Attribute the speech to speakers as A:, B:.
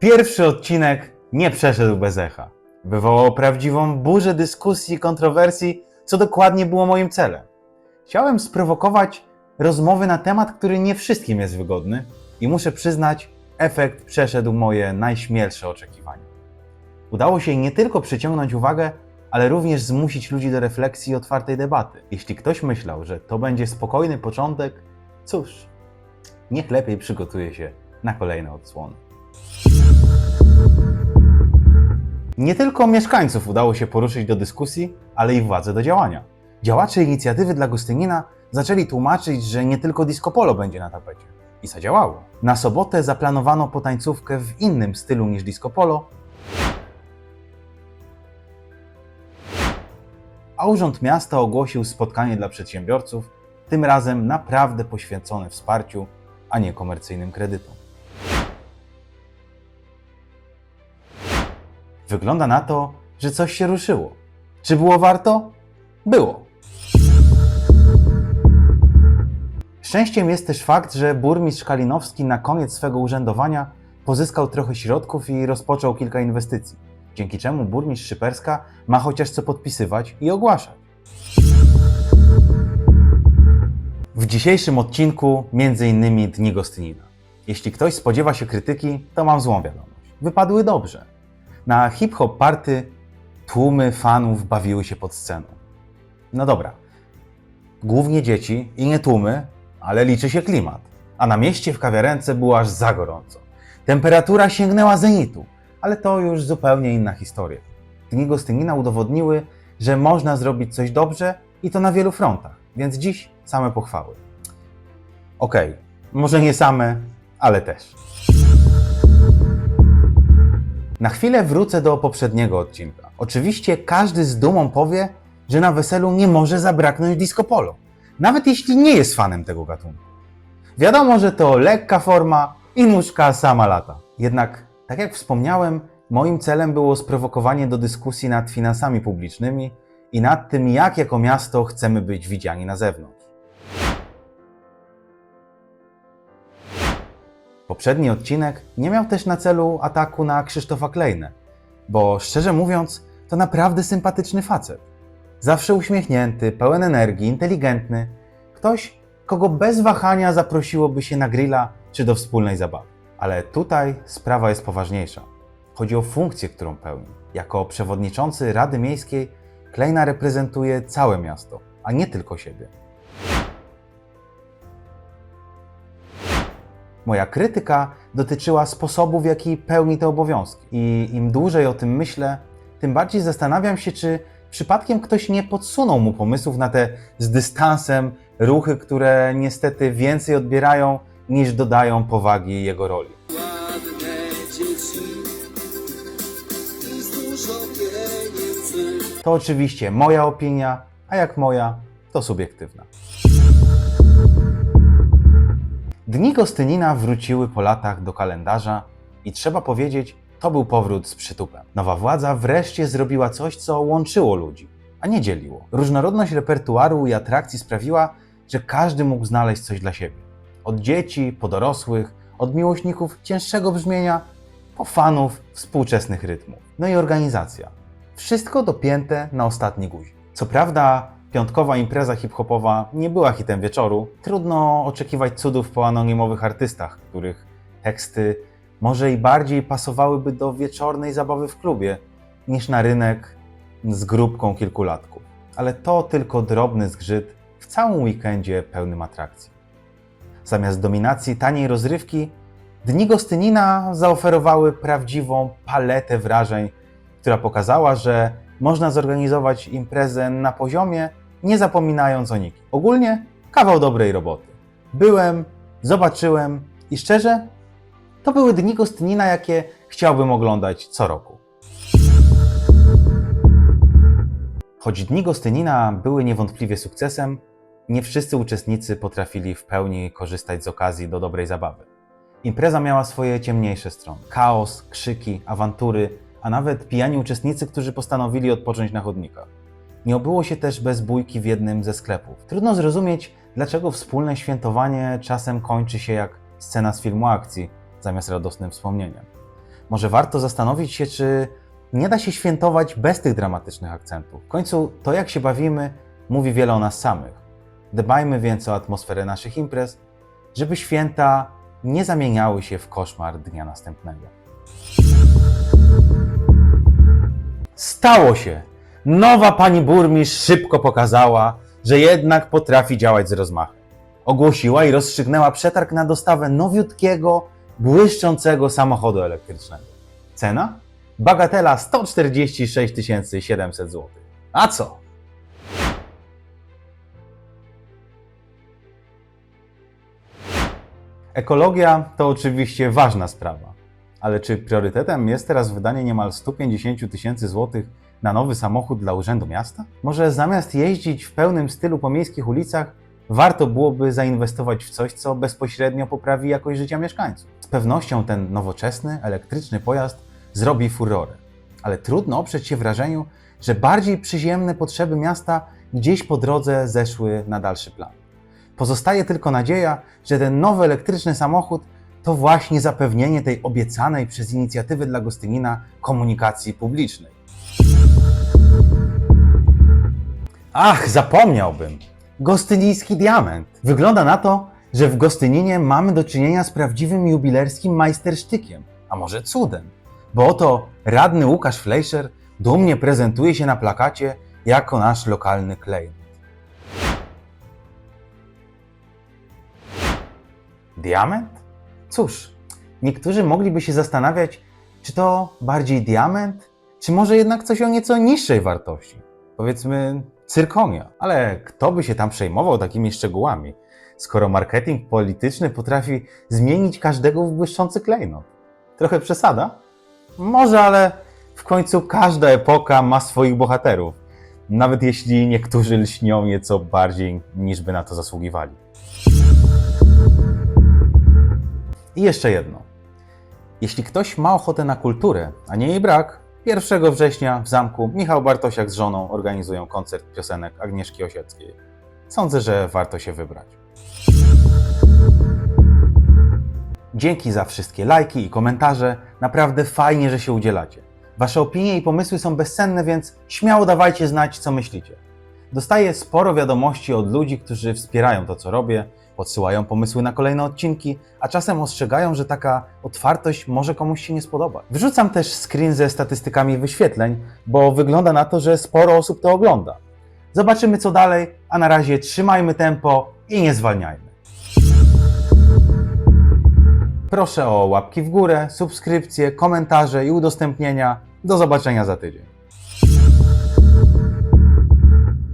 A: Pierwszy odcinek nie przeszedł bez echa. Wywołał prawdziwą burzę dyskusji i kontrowersji, co dokładnie było moim celem. Chciałem sprowokować rozmowy na temat, który nie wszystkim jest wygodny i muszę przyznać, efekt przeszedł moje najśmielsze oczekiwania. Udało się nie tylko przyciągnąć uwagę, ale również zmusić ludzi do refleksji i otwartej debaty. Jeśli ktoś myślał, że to będzie spokojny początek, cóż, niech lepiej przygotuje się na kolejne odsłony. Nie tylko mieszkańców udało się poruszyć do dyskusji, ale i władze do działania. Działacze inicjatywy dla Gostynina zaczęli tłumaczyć, że nie tylko disco polo będzie na tapecie. I zadziałało. Na sobotę zaplanowano potańcówkę w innym stylu niż disco polo, a Urząd Miasta ogłosił spotkanie dla przedsiębiorców, tym razem naprawdę poświęcone wsparciu, a nie komercyjnym kredytom. Wygląda na to, że coś się ruszyło. Czy było warto? Było. Szczęściem jest też fakt, że burmistrz Kalinowski na koniec swego urzędowania pozyskał trochę środków i rozpoczął kilka inwestycji, dzięki czemu burmistrz Szyperska ma chociaż co podpisywać i ogłaszać. W dzisiejszym odcinku m.in. Dni Gostynina. Jeśli ktoś spodziewa się krytyki, to mam złą wiadomość. Wypadły dobrze. Na hip-hop party tłumy fanów bawiły się pod sceną. No dobra, głównie dzieci i nie tłumy, ale liczy się klimat. A na mieście w kawiarence było aż za gorąco. Temperatura sięgnęła zenitu, ale to już zupełnie inna historia. Dni Gostynina udowodniły, że można zrobić coś dobrze i to na wielu frontach, więc dziś same pochwały. Okej, może nie same, ale też. Na chwilę wrócę do poprzedniego odcinka. Oczywiście każdy z dumą powie, że na weselu nie może zabraknąć disco polo, nawet jeśli nie jest fanem tego gatunku. Wiadomo, że to lekka forma i nóżka sama lata. Jednak, tak jak wspomniałem, moim celem było sprowokowanie do dyskusji nad finansami publicznymi i nad tym, jak jako miasto chcemy być widziani na zewnątrz. Poprzedni odcinek nie miał też na celu ataku na Krzysztofa Klejnę, bo szczerze mówiąc, to naprawdę sympatyczny facet. Zawsze uśmiechnięty, pełen energii, inteligentny. Ktoś, kogo bez wahania zaprosiłoby się na grilla czy do wspólnej zabawy. Ale tutaj sprawa jest poważniejsza. Chodzi o funkcję, którą pełni. Jako przewodniczący Rady Miejskiej Klejna reprezentuje całe miasto, a nie tylko siebie. Moja krytyka dotyczyła sposobu, w jaki pełni te obowiązki. I im dłużej o tym myślę, tym bardziej zastanawiam się, czy przypadkiem ktoś nie podsunął mu pomysłów na te z dystansem ruchy, które niestety więcej odbierają niż dodają powagi jego roli. To oczywiście moja opinia, a jak moja, to subiektywna. Dni Gostynina wróciły po latach do kalendarza i trzeba powiedzieć, to był powrót z przytupem. Nowa władza wreszcie zrobiła coś, co łączyło ludzi, a nie dzieliło. Różnorodność repertuaru i atrakcji sprawiła, że każdy mógł znaleźć coś dla siebie. Od dzieci po dorosłych, od miłośników cięższego brzmienia po fanów współczesnych rytmów. No i organizacja. Wszystko dopięte na ostatni guzik. Co prawda, piątkowa impreza hip-hopowa nie była hitem wieczoru. Trudno oczekiwać cudów po anonimowych artystach, których teksty może i bardziej pasowałyby do wieczornej zabawy w klubie, niż na rynek z grupką kilkulatków. Ale to tylko drobny zgrzyt w całym weekendzie pełnym atrakcji. Zamiast dominacji taniej rozrywki, Dni Gostynina zaoferowały prawdziwą paletę wrażeń, która pokazała, że można zorganizować imprezę na poziomie, nie zapominając o nikim. Ogólnie kawał dobrej roboty. Byłem, zobaczyłem i szczerze, to były dni Gostynina, jakie chciałbym oglądać co roku. Choć dni Gostynina były niewątpliwie sukcesem, nie wszyscy uczestnicy potrafili w pełni korzystać z okazji do dobrej zabawy. Impreza miała swoje ciemniejsze strony. Chaos, krzyki, awantury, a nawet pijani uczestnicy, którzy postanowili odpocząć na chodnikach. Nie obyło się też bez bójki w jednym ze sklepów. Trudno zrozumieć, dlaczego wspólne świętowanie czasem kończy się jak scena z filmu akcji, zamiast radosnym wspomnieniem. Może warto zastanowić się, czy nie da się świętować bez tych dramatycznych akcentów. W końcu to, jak się bawimy, mówi wiele o nas samych. Dbajmy więc o atmosferę naszych imprez, żeby święta nie zamieniały się w koszmar dnia następnego. Stało się! Nowa pani burmistrz szybko pokazała, że jednak potrafi działać z rozmachem. Ogłosiła i rozstrzygnęła przetarg na dostawę nowiutkiego, błyszczącego samochodu elektrycznego. Cena? Bagatela 146 700 zł. A co? Ekologia to oczywiście ważna sprawa, ale czy priorytetem jest teraz wydanie niemal 150 000 tysięcy złotych na nowy samochód dla Urzędu Miasta? Może zamiast jeździć w pełnym stylu po miejskich ulicach, warto byłoby zainwestować w coś, co bezpośrednio poprawi jakość życia mieszkańców. Z pewnością ten nowoczesny, elektryczny pojazd zrobi furorę, ale trudno oprzeć się wrażeniu, że bardziej przyziemne potrzeby miasta gdzieś po drodze zeszły na dalszy plan. Pozostaje tylko nadzieja, że ten nowy elektryczny samochód to właśnie zapewnienie tej obiecanej przez inicjatywy dla Gostynina komunikacji publicznej. Ach, zapomniałbym! Gostyniński diament. Wygląda na to, że w Gostyninie mamy do czynienia z prawdziwym jubilerskim majstersztykiem, a może cudem. Bo oto radny Łukasz Fleischer dumnie prezentuje się na plakacie jako nasz lokalny klejnot. Diament? Cóż, niektórzy mogliby się zastanawiać, czy to bardziej diament, czy może jednak coś o nieco niższej wartości. Powiedzmy cyrkonia. Ale kto by się tam przejmował takimi szczegółami, skoro marketing polityczny potrafi zmienić każdego w błyszczący klejnot? Trochę przesada? Może, ale w końcu każda epoka ma swoich bohaterów, nawet jeśli niektórzy lśnią nieco bardziej niż by na to zasługiwali. I jeszcze jedno. Jeśli ktoś ma ochotę na kulturę, a nie jej brak, 1 września w zamku Michał Bartosiak z żoną organizują koncert piosenek Agnieszki Osieckiej. Sądzę, że warto się wybrać. Dzięki za wszystkie lajki i komentarze. Naprawdę fajnie, że się udzielacie. Wasze opinie i pomysły są bezcenne, więc śmiało dawajcie znać, co myślicie. Dostaję sporo wiadomości od ludzi, którzy wspierają to, co robię, podsyłają pomysły na kolejne odcinki, a czasem ostrzegają, że taka otwartość może komuś się nie spodobać. Wrzucam też screen ze statystykami wyświetleń, bo wygląda na to, że sporo osób to ogląda. Zobaczymy co dalej, a na razie trzymajmy tempo i nie zwalniajmy. Proszę o łapki w górę, subskrypcje, komentarze i udostępnienia. Do zobaczenia za tydzień.